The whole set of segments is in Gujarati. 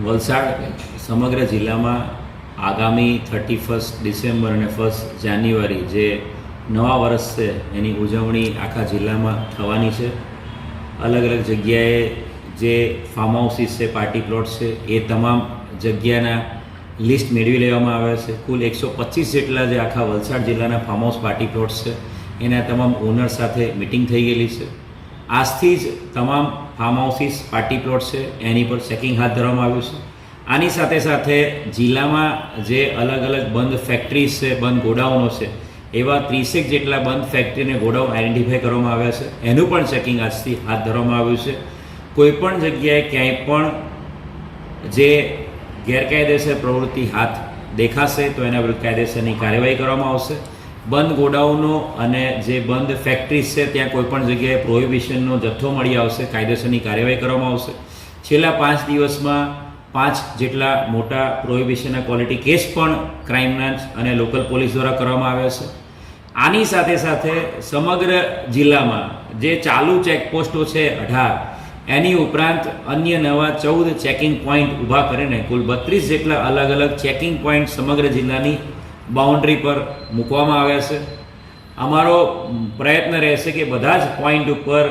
વલસાડ સમગ્ર જિલ્લામાં આગામી થર્ટી ફર્સ્ટ ડિસેમ્બર અને ફર્સ્ટ જાન્યુઆરી જે નવા વર્ષ છે, એની ઉજવણી આખા જિલ્લામાં થવાની છે. અલગ અલગ જગ્યાએ જે ફાર્મ હાઉસીસ છે પાર્ટી પ્લોટ છે, એ તમામ જગ્યાના લિસ્ટ મેળવી લેવામાં આવ્યા છે. કુલ એકસો પચીસ જેટલા જે આખા વલસાડ જિલ્લાના ફાર્મ હાઉસ પાર્ટી પ્લોટ્સ છે, એના તમામ ઓનર સાથે મિટિંગ થઈ ગયેલી છે. આજથી જ તમામ ફાર્મ હાઉસીસ પાર્ટી પ્લોટ છે, એની પર ચેકિંગ હાથ ધરવામાં આવ્યું છે. આની સાથે સાથે જિલ્લામાં જે અલગ અલગ બંધ ફેક્ટરીઝ છે, બંધ ગોડાઉનો છે, એવા ત્રીસેક જેટલા બંધ ફેક્ટરી અને ગોડાઉન આઈડેન્ટિફાઈ કરવામાં આવ્યા છે. એનું પણ ચેકિંગ આજથી હાથ ધરવામાં આવ્યું છે. કોઈ પણ જગ્યાએ ક્યાંય પણ જે ગેરકાયદેસર પ્રવૃત્તિ હાથ દેખાશે, તો એના વિરુદ્ધ કાયદેસરની કાર્યવાહી કરવામાં આવશે. બંધ ગોડાઉનો અને જે બંધ ફેક્ટરીઝ છે, ત્યાં કોઈપણ જગ્યાએ પ્રોહિબિશનનો જથ્થો મળી આવશે, કાયદેસરની કાર્યવાહી કરવામાં આવશે. છેલ્લા પાંચ દિવસમાં પાંચ જેટલા મોટા પ્રોહિબિશનના ક્વોલિટી કેસ પણ ક્રાઇમ બ્રાન્ચ અને લોકલ પોલીસ દ્વારા કરવામાં આવ્યા છે. આની સાથે સાથે સમગ્ર જિલ્લામાં જે ચાલુ ચેકપોસ્ટો છે અઢાર, એની ઉપરાંત અન્ય નવા ચૌદ ચેકિંગ પોઈન્ટ ઊભા કરીને કુલ બત્રીસ જેટલા અલગ અલગ ચેકિંગ પોઈન્ટ સમગ્ર જિલ્લાની બાઉન્ડ્રી પર મૂકવામાં આવ્યા છે. અમારો પ્રયત્ન રહેશે કે બધા જ પોઈન્ટ ઉપર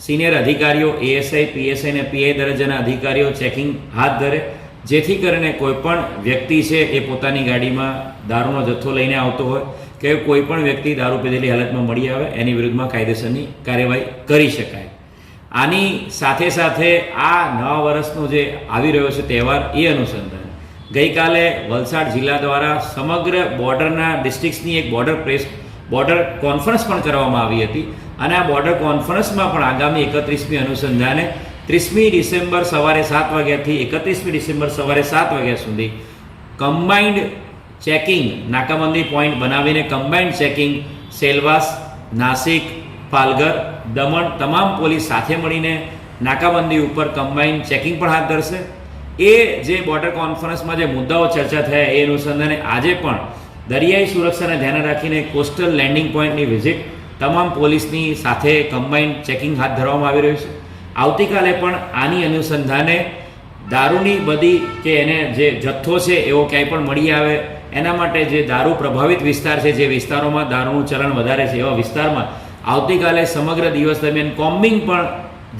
સિનિયર અધિકારીઓ એએસઆઈ પીએસઆઈ અને પીઆઈ દરજ્જાના અધિકારીઓ ચેકિંગ હાથ ધરે. જેથી કરીને કોઈપણ વ્યક્તિ છે એ પોતાની ગાડીમાં દારૂનો જથ્થો લઈને આવતો હોય કે કોઈ પણ વ્યક્તિ દારૂ પીધેલી હાલતમાં મળી આવે, એની વિરુદ્ધમાં કાયદેસરની કાર્યવાહી કરી શકાય. આની સાથે સાથે આ નવા વર્ષનો જે આવી રહ્યો છે તહેવાર, એ અનુસંધાન. ગઈકાલે વલસાડ જિલ્લા દ્વારા સમગ્ર બોર્ડરના ડિસ્ટ્રિક્ટ્સની એક બોર્ડર પ્રેસ, બોર્ડર કોન્ફરન્સ પણ કરવામાં આવી હતી. અને આ બોર્ડર કોન્ફરન્સમાં પણ આગામી એકત્રીસમી અનુસંધાને ત્રીસમી ડિસેમ્બર સવારે સાત વાગ્યાથી એકત્રીસમી ડિસેમ્બર સવારે સાત વાગ્યા સુધી કમ્બાઇન્ડ ચેકિંગ, નાકાબંધી પોઈન્ટ બનાવીને કમ્બાઇન્ડ ચેકિંગ, સેલવાસ, નાસિક, પાલઘર, દમણ, તમામ પોલીસ સાથે મળીને નાકાબંધી ઉપર કમ્બાઇન્ડ ચેકિંગ પણ હાથ ધરશે. એ જે બોર્ડર કોન્ફરન્સમાં જે મુદ્દાઓ ચર્ચા થયા, એ અનુસંધાને આજે પણ દરિયાઈ સુરક્ષાને ધ્યાને રાખીને કોસ્ટલ લેન્ડિંગ પોઈન્ટની વિઝિટ તમામ પોલીસની સાથે કમ્બાઇન્ડ ચેકિંગ હાથ ધરવામાં આવી રહ્યું છે. આવતીકાલે પણ આની અનુસંધાને દારૂની બધી કે એને જે જથ્થો છે, એવો ક્યાંય પણ મળી આવે, એના માટે જે દારૂ પ્રભાવિત વિસ્તાર છે, જે વિસ્તારોમાં દારૂનું ચલણ વધારે છે, એવા વિસ્તારમાં આવતીકાલે સમગ્ર દિવસ દરમિયાન કોમ્બિંગ પણ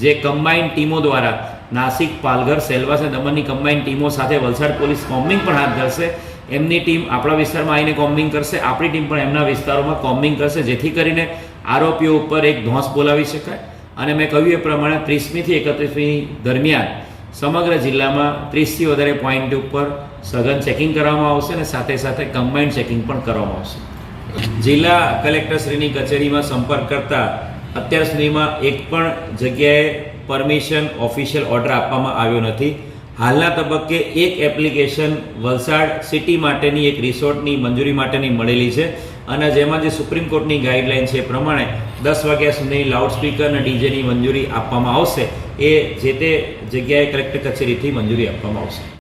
જે કમ્બાઇન્ડ ટીમો દ્વારા નાસિક, પાલઘર, સેલવાસ અને દમણની કમ્બાઇન્ડ ટીમો સાથે વલસાડ પોલીસ કોમ્બિંગ પણ હાથ ધરશે. એમની ટીમ આપણા વિસ્તારમાં આવીને કોમ્બિંગ કરશે. આપણી ટીમ પણ એમના વિસ્તારોમાં કોમ્બિંગ કરશે, જેથી કરીને આરોપીઓ ઉપર એક ધોંસ બોલાવી શકાય. અને મેં કહ્યું એ પ્રમાણે ત્રીસમીથી એકત્રીસમી દરમિયાન સમગ્ર જિલ્લામાં ત્રીસથી વધારે પોઈન્ટ ઉપર સઘન ચેકિંગ કરવામાં આવશે અને સાથે સાથે કમ્બાઇન્ડ ચેકિંગ પણ કરવામાં આવશે. જિલ્લા કલેક્ટરશ્રીની કચેરીમાં સંપર્ક કરતા અત્યાર સુધીમાં એક પણ જગ્યાએ પરમિશન ઓફિશિયલ ઓર્ડર આપવામાં આવ્યો નથી. હાલના તબક્કે એક એપ્લિકેશન વલસાડ સિટી માટેની એક રિસોર્ટની મંજૂરી માટેની મળેલી છે અને જેમાં જે સુપ્રીમ કોર્ટની ગાઈડલાઇન છે એ પ્રમાણે દસ વાગ્યા સુધીની લાઉડસ્પીકર અને ડીજેની મંજૂરી આપવામાં આવશે. એ જે તે જગ્યાએ કલેક્ટર કચેરીથી મંજૂરી આપવામાં આવશે.